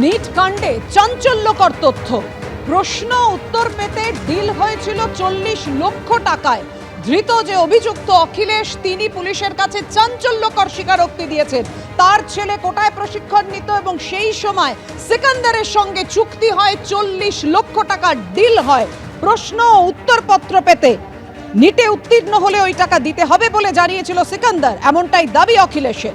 NEET কাণ্ডে চাঞ্চল্যকর তথ্য। প্রশ্ন উত্তর পেতে ডিল হয়েছিল চল্লিশ লক্ষ টাকায়। ধৃত যে অভিযুক্ত অখিলেশ, তিনি পুলিশের কাছে চাঞ্চল্যকর স্বীকারোক্তি দিয়েছেন। তার ছেলে কোটায় প্রশিক্ষণ নিত এবং সেই সময় সিকান্দারের সঙ্গে চুক্তি হয় চল্লিশ লক্ষ টাকার ডিল হয়। প্রশ্ন উত্তরপত্র পেতে। নিটে উত্তীর্ণ হলে ওই টাকা দিতে হবে বলে জানিয়েছিল সিকান্দার, এমনটাই দাবি অখিলেশের।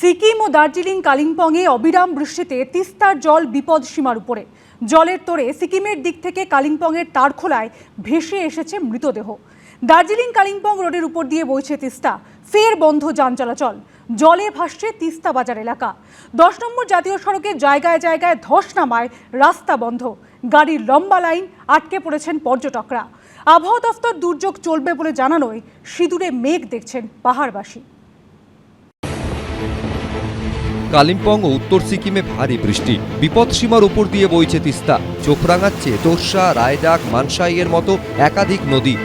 সিকিম ও দার্জিলিং কালিম্পংয়ে অবিরাম বৃষ্টিতে তিস্তার জল বিপদ সীমার উপরে। জলের তোরে সিকিমের দিক থেকে কালিম্পংয়ের তারখোলায় ভেসে এসেছে মৃতদেহ। দার্জিলিং কালিম্পং রোডের উপর দিয়ে বইছে তিস্তা। ফের বন্ধ যান চলাচল। জলে ভাসছে তিস্তা বাজার এলাকা। দশ নম্বর জাতীয় সড়কে জায়গায় জায়গায় ধস নামায় রাস্তা বন্ধ। গাড়ির লম্বা লাইন, আটকে পড়েছেন পর্যটকরা। আবহাওয়া দফতর দুর্যোগ চলবে বলে জানানোয় সিঁদুরে মেঘ দেখছেন পাহাড়বাসী। কালিম্পং ও উত্তর সিকিমে ভারী বৃষ্টি বিপদসীমার উপর দিয়ে বইছে তিস্তা চোখ রাঙাচ্ছে তোরসা রায়ডাক মানসাইয়ের মতো একাধিক নদী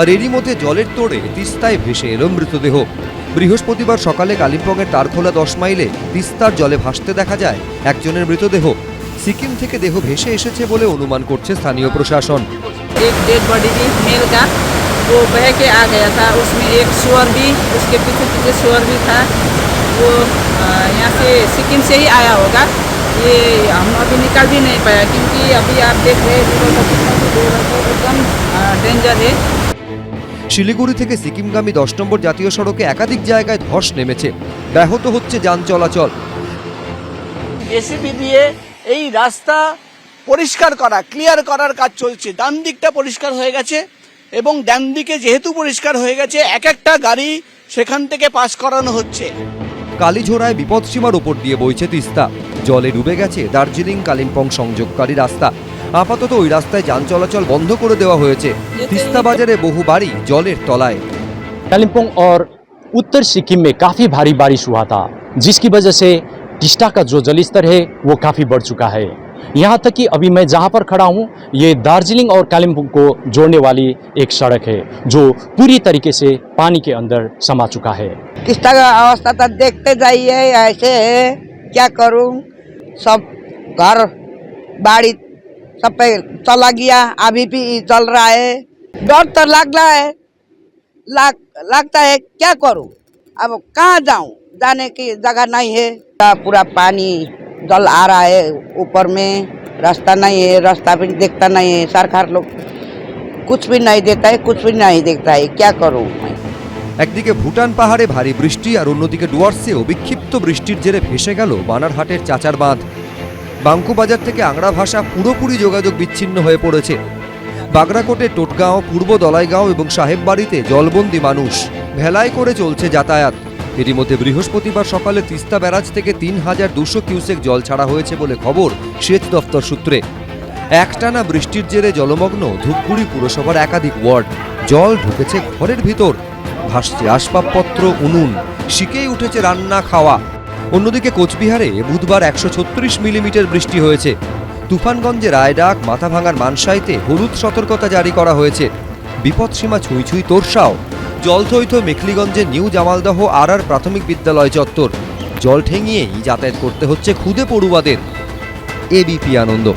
আর এরই মধ্যে জলের তোড়ে তিস্তায় ভেসে এলো মৃতদেহ বৃহস্পতিবার সকালে কালিম্পংয়ের তারখোলা দশ মাইলে তিস্তার জলে ভাসতে দেখা যায় একজনের মৃতদেহ সিকিম থেকে দেহ ভেসে এসেছে বলে অনুমান করছে স্থানীয় প্রশাসন एक डेड बॉडी थी मेल का वो बह के आ गया था उसमें एक सुअर भी उसके पीछे पीछे सुअर भी था वो अ, यहाँ से सिक्किम से ही आया होगा ये हम अभी निकाल भी नहीं पाया क्योंकि अभी आप देख रहे हैं रिवर का कितना भी दूर है तो एकदम डेंजर है শিলিগুড়ি থেকে সিকিমগামী দশ নম্বর জাতীয় সড়কে একাধিক জায়গায় ধস নেমেছে ব্যাহত হচ্ছে যান চলাচল জেসিবি দিয়ে এই রাস্তা পরিষ্কার করা ক্লিয়ার করার কাজ চলছে ডান দিকটা পরিষ্কার হয়ে গেছে এবং ডান দিকে যেহেতু পরিষ্কার হয়ে গেছে এক একটা গাড়ি সেখান থেকে পাস করানো হচ্ছে কালীঝোড়ায় বিপদসীমার উপর দিয়ে বইছে তিস্তা জলে ডুবে গেছে দার্জিলিং কালিম্পং সংযোগকারী রাস্তা আপাতত ওই রাস্তায় যান চলাচল বন্ধ করে দেওয়া হয়েছে তিস্তা বাজারে বহু বাড়ি জলের তলায় कालिम्पोंग और उत्तर सिक्किम में काफ़ी भारी बारिश हुआ था जिसकी वजह से टिस्टा का जो जलस्तर है वो काफ़ी बढ़ चुका है यहाँ तक कि अभी मैं जहाँ पर खड़ा हूँ ये दार्जिलिंग और कालिम्पोंग को जोड़ने वाली एक सड़क है जो पूरी तरीके से पानी के अंदर समा चुका है। किस्ता का अवस्था तो देखते जाइए ऐसे है क्या करूँ? सब घर बाड़ी सब पे चला गया अभी भी चल रहा है। डर तो लग रहा है लग, लगता है क्या करूँ? अब कहाँ जाऊँ? जाने की जगह नहीं है। पूरा पानी जल आ रहा है ऊपर में रास्ता नहीं है रास्ता भी देखता नहीं है सरकार लोग कुछ भी नहीं देता है कुछ भी नहीं देखता है क्या करूं मैं একদিকে ভুটান পাহাড়ে ভারী বৃষ্টি আর অন্যদিকে ডুয়ার্সেও বিক্ষিপ্ত বৃষ্টির জেরে ভেসে গেল বানারহাটের চাচার বাঁধ বাঙ্কু বাজার থেকে আংড়া ভাষা পুরোপুরি যোগাযোগ বিচ্ছিন্ন হয়ে পড়েছে বাগরাকোটে টোটগাঁও পূর্ব দলাইগাঁও এবং সাহেববাড়িতে জলবন্দি মানুষ ভেলায় করে চলছে যাতায়াত এরই মধ্যে বৃহস্পতিবার সকালে তিস্তা ব্যারাজ থেকে তিন হাজার দুশো কিউসেক জল ছাড়া হয়েছে বলে খবর সেচ দফতর সূত্রে। একটানা বৃষ্টির জেরে জলমগ্ন ধূপগুড়ি পুরসভার একাধিক ওয়ার্ড। জল ঢুকেছে ঘরের ভিতর। ভাসছে আসবাবপত্র, উনুন। শিকেই উঠেছে রান্না, খাওয়া। অন্যদিকে কোচবিহারে বুধবার একশো ছত্রিশ মিলিমিটার বৃষ্টি হয়েছে। তুফানগঞ্জে রায়ডাক, মাথাভাঙার মানসাইতে হলুদ সতর্কতা জারি করা হয়েছে। বিপদসীমা ছুঁই ছুঁই তোরসাও। জলথৈথ মেখলিগঞ্জে নিউ জামালদহ আর আর প্রাথমিক বিদ্যালয় চত্বর। জল ঠেঙিয়েই যাতায়াত করতে হচ্ছে খুদে পড়ুয়াদের। এবিপি আনন্দ।